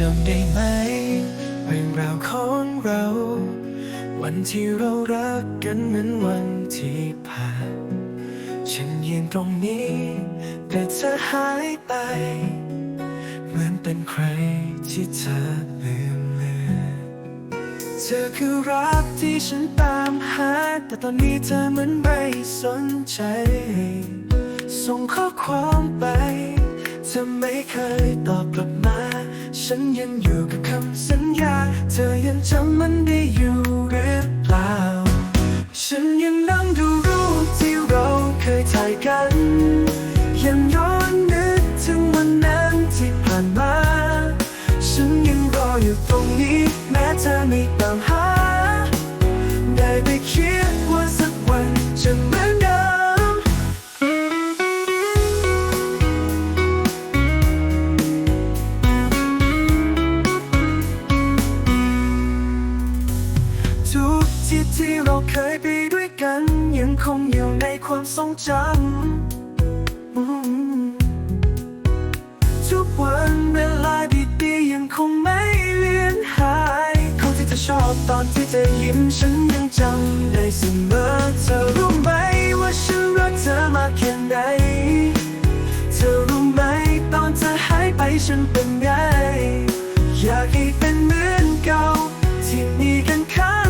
จำได้ไหมเรื่องราวของเรา วันที่เรารักกันเหมือนวันที่ผ่านฉันยืนตรงนี้แต่เธอหายไป เหมือนเป็นใครที่เธอลืมเลือเธอคือรักที่ฉันตามหา แต่ตอนนี้เธอเหมือนไม่สนใจ ส่งข้อความไป เธอไม่เคย ฉันยังอยู่กับคำสัญญา เธอยังจำมันได้อยู่หรือเปล่า ฉันยังนั่งดูรูปที่เราเคยถ่ายกัน ยังย้อนนึกถึงวันนั้นที่ผ่านมา ฉันยังรออยู่ตรงนี้แม้เธอไม่ตามหา ตที่เราเคยไปด้วยกัน ยังคงอยู่ในความทรงจำทุกวันเวลาดีๆยังคงไม่เลือนหายคนที่เธอชอบตอนที่เธอยิ้มฉันยังจำได้เสมอเธอรู้ไหมว่าฉันรักเธอมากแค่ไหนเธอรู้ไหมตอนเธอหายไปฉันเป็นไง อยากให้เป็นเหมือนเก่าที่มีกันค่ะ